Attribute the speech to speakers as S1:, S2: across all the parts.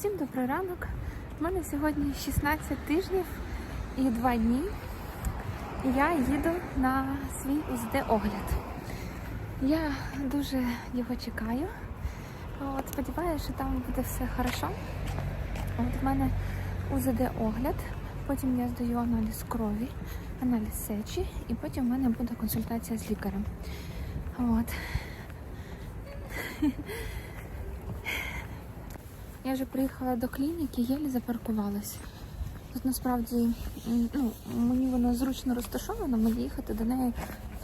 S1: Всім добрий ранок. У мене сьогодні 16 тижнів і 2 дні. І я їду на свій УЗД-огляд. Я дуже його чекаю. От, сподіваюся, що там буде все хорошо. От в мене УЗД-огляд, потім я здаю аналіз крові, аналіз сечі, і потім в мене буде консультація з лікарем. От. Я вже приїхала до клініки, єлі запаркувалась. Тут насправді ну, мені воно зручно розташовано, мені їхати до неї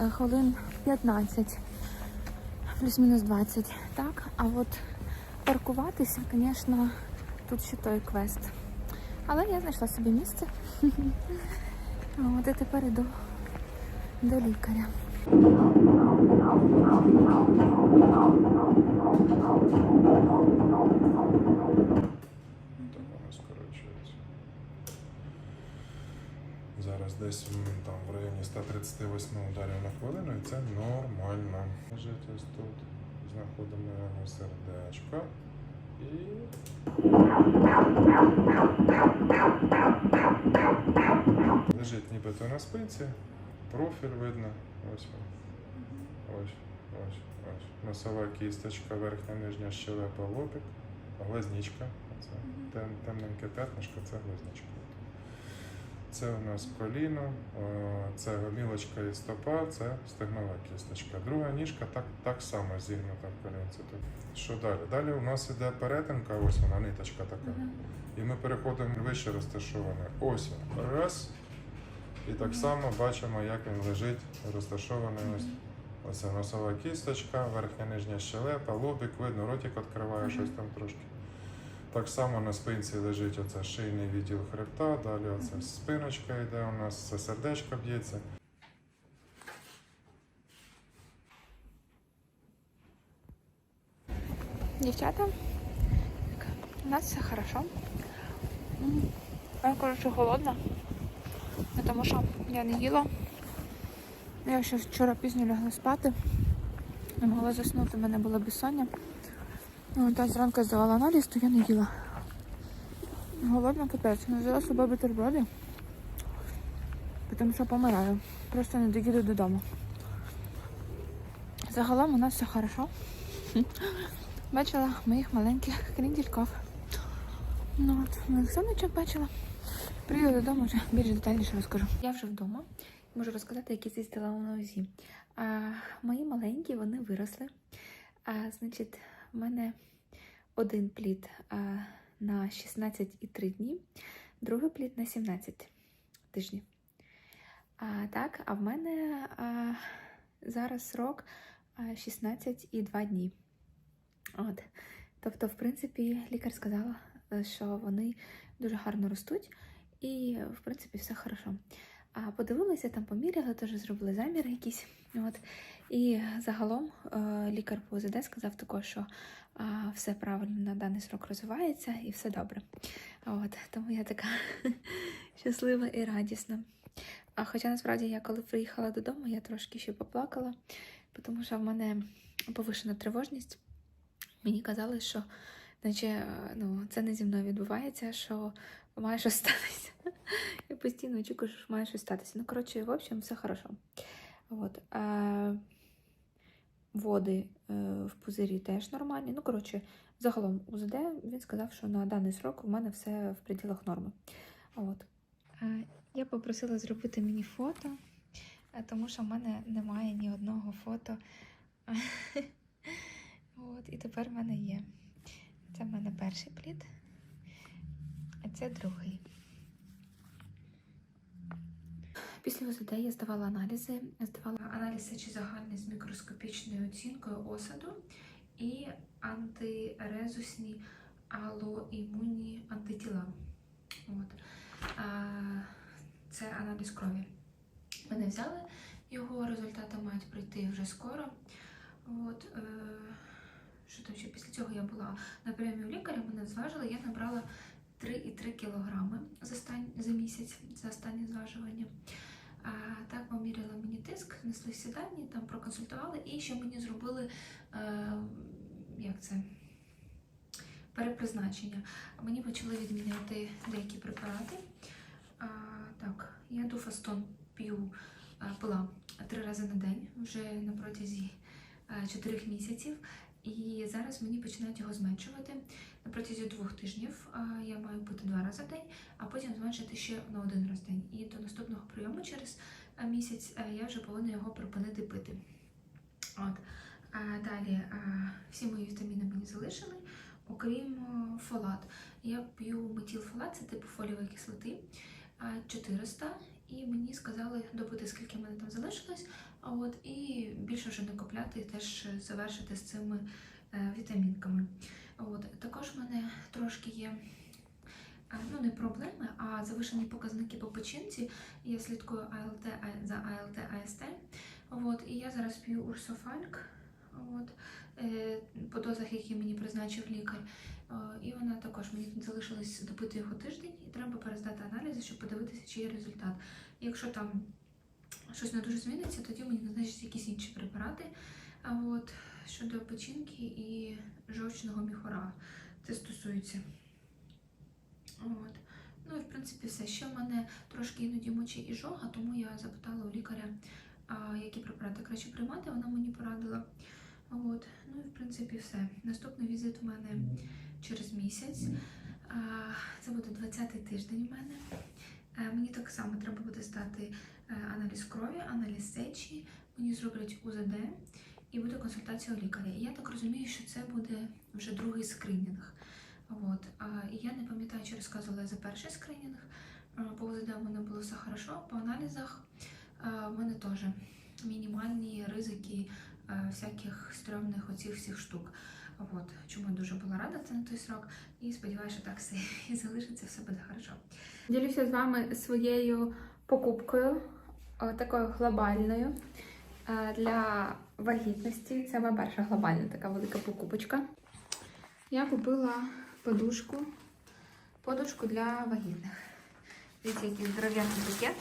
S1: е, хвилин 15, плюс-мінус 20. Так? А от паркуватися, звісно, тут ще той квест. Але я знайшла собі місце. От і тепер іду до лікаря.
S2: Зараз десь там в районі 138 ударів на хвилину і це нормально. Лежить ось тут. Знаходимо його сердечко. І. Лежить нібито на спинці, профіль видно. Ось. Ось, ось, ось. Носова кісточка, верхня нижня щелепа, лобик, глазничка. Оце тем, темненьке п'ятнишко, це глазничка. Це у нас коліно, е, це гомілочка і стопа, це стегнова кісточка. Друга ніжка так, так само зігнута в колінці. Що далі? Далі у нас іде перетинка, ось вона, ниточка така. І ми переходимо вище розташоване. Ось він. Раз. І так само бачимо, як він лежить розташований ось. Оце носова кісточка, верхня нижня щелепа, лобик, видно, ротик відкриває щось там трошки. Так само на спинці лежить оце шийний відділ хребта, далі оце спиночка йде у нас, це сердечко б'ється.
S1: Дівчата, у нас все хорошо. Я, коротше, голодна, тому що я не їла. Я ще вчора пізньо лягла спати. Не могла заснути, в мене було безсоння. Ну, та зранку я здавала аналіз, то я не їла. Голодна капець. Ну, взяла бутерброди, тому що помираю. Просто не доїду додому. Загалом у нас все хорошо. Бачила моїх маленьких кріндільків. Ну от, моїх сонечок бачила. Приїду додому, вже більш детальніше розкажу. Я вже вдома. Можу розказати, які з'їздила на УЗІ. А, мої маленькі, вони виросли. А, значить, в мене один плід а, на 16,3 дні, другий плід на 17 тижнів. А, так, а в мене а, зараз срок а, 16,2 дні. От. Тобто, в принципі, лікар сказала, е, що вони дуже гарно ростуть, і, в принципі, все хорошо. Подивилися, там поміряли, теж зробили заміри якісь. От. І загалом е, лікар по ОЗД сказав також, що все правильно на даний срок розвивається і все добре. От. Тому я така щаслива і радісна. А хоча насправді я коли приїхала додому, я трошки ще поплакала, тому що в мене повишена тривожність. Мені казали, що наче, е, ну, це не зі мною відбувається, що має щось статися. Я постійно очікую, що має щось статися. Ну, коротше, в общем, все хорошо. От. А, води е, в пузирі теж нормальні. Ну, коротше, загалом УЗД він сказав, що на даний срок у мене все в пределах норми. От. Я попросила зробити мені фото, е, тому що в мене немає ні одного фото. От, і тепер в мене є. Це в мене перший плід, а це другий. Після ОЗД я здавала аналізи. Здавала аналіз сечі загальний з мікроскопічною оцінкою осаду і антирезусні алоімунні антитіла. От. А, це аналіз крові. Мене взяли, його результати мають прийти вже скоро. От, е, що там ще після цього я була на прийомі у лікаря, мене зважили, я набрала 3,3 кілограми за, стан- за місяць, за останнє зважування. А, так поміряли мені тиск, несли всі там проконсультували і ще мені зробили, е, як це, перепризначення. Мені почали відміняти деякі препарати. А, так, я дуфастон п'ю пила три рази на день вже на протязі чотирьох місяців. І зараз мені починають його зменшувати. На протязі двох тижнів я маю пити два рази в день, а потім зменшити ще на один раз в день. І до наступного прийому через місяць я вже повинна його припинити пити. От. Далі всі мої вітаміни мені залишили, окрім фолат. Я п'ю метілфолат, це типу фолієвої кислоти 400, і мені сказали допити, скільки в мене там залишилось. От і більше вже не купляти, і теж завершити з цими е, вітамінками. От також в мене трошки є. е, Ну, не проблеми, а завишені показники по печінці. Я слідкую АЛТ за АЛТ АСТ. От, і я зараз п'ю Урсофальк от, е, по дозах, які мені призначив лікар. І вона також мені залишилось допити його тиждень, і треба перездати аналізи, щоб подивитися, чи є результат. Якщо там щось не дуже зміниться, тоді мені назначать якісь інші препарати. А от щодо печінки і жовчного міхора, це стосується. От. Ну і в принципі все. Ще в мене трошки іноді мочі і жога, тому я запитала у лікаря, а, які препарати краще приймати, вона мені порадила. От. Ну і в принципі все. Наступний візит в мене через місяць. Це буде 20-й тиждень у мене. Е, Мені так само треба буде здати е, аналіз крові, аналіз сечі, мені зроблять УЗД і буде консультація у лікаря. Я так розумію, що це буде вже другий скринінг. От. Я не пам'ятаю, чи розказувала за перший скринінг. Е, По УЗД в мене було все хорошо, по аналізах е, в мене теж мінімальні ризики е, всяких стрьомних оцих всіх штук. От. Чому я дуже була рада це на той срок. І сподіваюся, що так все і залишиться, все буде хорошо. Ділюся з вами своєю покупкою, такою глобальною е, для вагітності. Це моя перша глобальна така велика покупочка. Я купила подушку, подушку для вагітних. Дивіться, який здоров'яний пакет.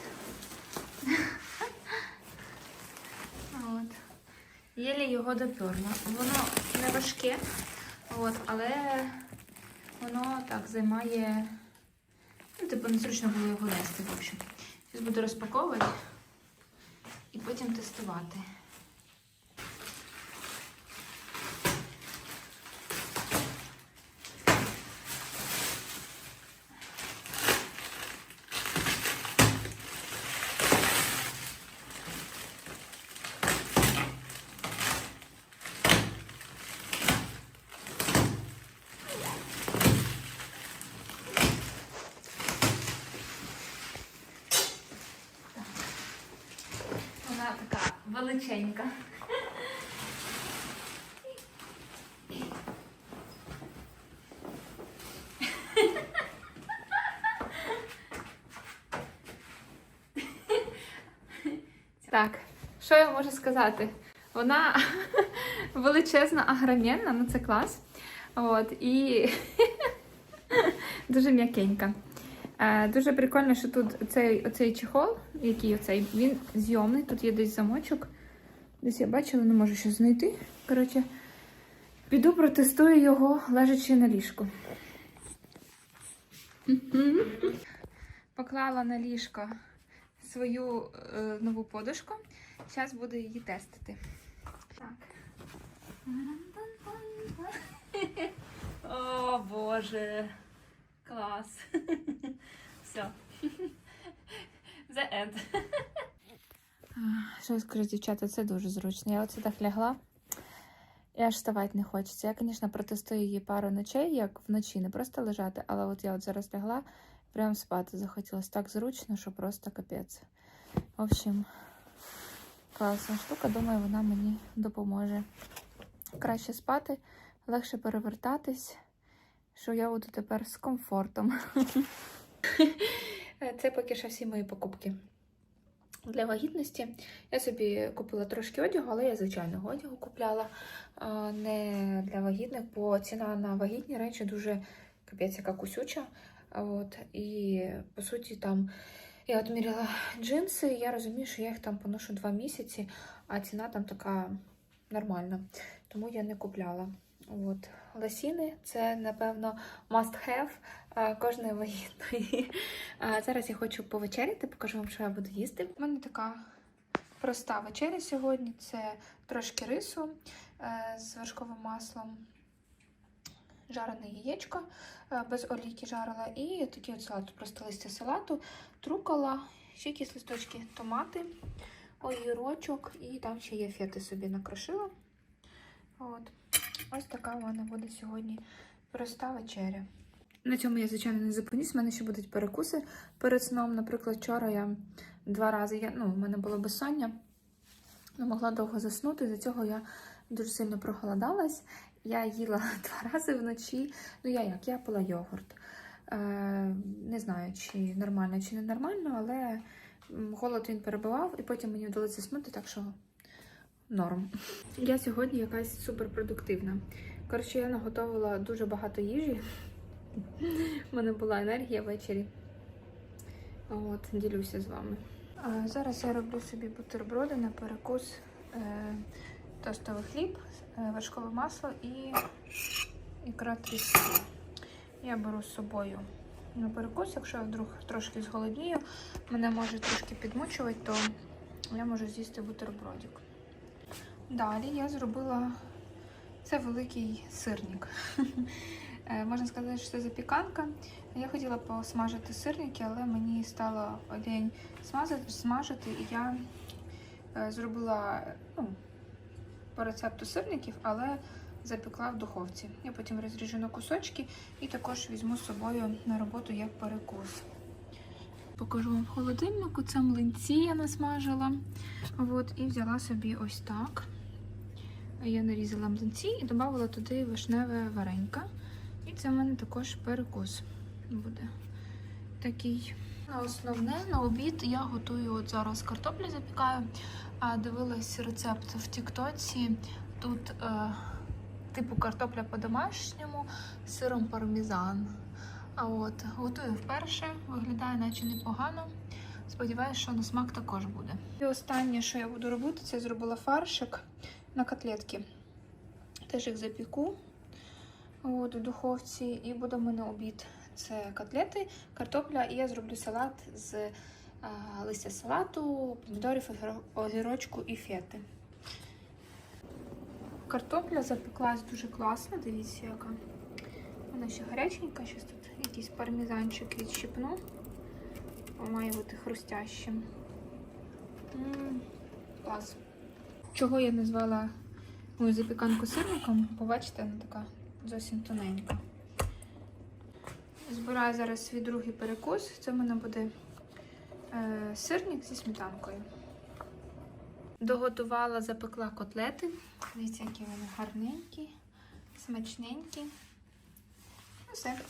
S1: От. Єлі його доперла. Воно не важке, от, але воно так займає. Ну, типу, незручно було його нести, в общем. Зараз буду розпаковувати і потім тестувати. Вона така величенька. Так, що я можу сказати? Вона величезна, агромєнна, ну це клас. От, і дуже м'якенька. Е, Дуже прикольно, що тут цей, оцей чехол, який оцей, він зйомний. Тут є десь замочок. Десь я бачила, не можу щось знайти. Коротше, піду протестую його, лежачи на ліжку. Поклала на ліжко свою е, нову подушку. Зараз буду її тестити. Так.
S3: О, Боже. Клас. Все. The end.
S1: Що скажу, дівчата, це дуже зручно. Я оце так лягла. І аж вставати не хочеться. Я, звісно, протестую її пару ночей, як вночі, не просто лежати, але от я от зараз лягла, прям спати захотілося так зручно, що просто капець. В общем, класна штука, думаю, вона мені допоможе краще спати, легше перевертатись, що я буду тепер з комфортом. Це поки що всі мої покупки для вагітності. Я собі купила трошки одягу, але я звичайного одягу купляла не для вагітних, бо ціна на вагітні речі дуже капець яка кусюча. От, і по суті, там я от міряла джинси, я розумію, що я їх там поношу два місяці, а ціна там така нормальна. Тому я не купляла. От. лосіни. Це, напевно, must have е, кожної вагітної. Зараз я хочу повечеряти, покажу вам, що я буду їсти. У мене така проста вечеря сьогодні. Це трошки рису е, з вершковим маслом, жарене яєчко е, без олійки жарила, і такий от салат, просто листя салату, трукала, ще якісь листочки, томати, огірочок, і там ще є фети собі накрошила. От. Ось така в мене буде сьогодні проста вечеря. На цьому я, звичайно, не зупинюсь. У мене ще будуть перекуси перед сном. Наприклад, вчора я два рази, я, ну, в мене було безсоння, не могла довго заснути. За цього я дуже сильно проголодалась. Я їла два рази вночі. Ну, я як? Я пила йогурт. Е, не знаю, чи нормально, чи не нормально, але голод він перебивав, і потім мені вдалося заснути, так що норм. Я сьогодні якась суперпродуктивна. Коротше, я наготовила дуже багато їжі. У мене була енергія ввечері. От, ділюся з вами. А зараз я роблю собі бутерброди на перекус е, тостовий хліб, е, вершкове масло і ікра тріски. Я беру з собою на перекус, якщо я вдруг трошки зголоднію, мене може трошки підмучувати, то я можу з'їсти бутербродик. Далі я зробила це великий сирник. Е, Можна сказати, що це запіканка. Я хотіла посмажити сирники, але мені стало лінь смазати, смажити, і я е, зробила ну, по рецепту сирників, але запекла в духовці. Я потім розріжу на кусочки і також візьму з собою на роботу як перекус. Покажу вам в холодильнику. Це млинці я насмажила. От, і взяла собі ось так. Я нарізала млинці і додала туди вишневе варенька. І це в мене також перекус буде такий. Основне на обід я готую от зараз картоплю запікаю. А дивилась рецепт в Тіктоці. Тут е, типу картопля по-домашньому з сиром пармезан. А от готую вперше, виглядає наче непогано. Сподіваюсь, що на смак також буде. І останнє, що я буду робити, це зробила фаршик на котлетки. Теж їх запіку от, в духовці, і буде в мене обід. Це котлети, картопля, і я зроблю салат з а, листя салату, помідорів, огірочку і фети. Картопля запеклась дуже класно, дивіться, яка. Вона ще гаряченька, щось тут якийсь пармезанчик відщипну. Має бути хрустящим. М, Клас. Чого я назвала мою запіканку сирником? Побачите, вона така зовсім тоненька. Збираю зараз свій другий перекус. Це в мене буде е, сирник зі сметанкою. Доготувала, запекла котлети. Дивіться, які вони гарненькі, смачненькі. Ну, все,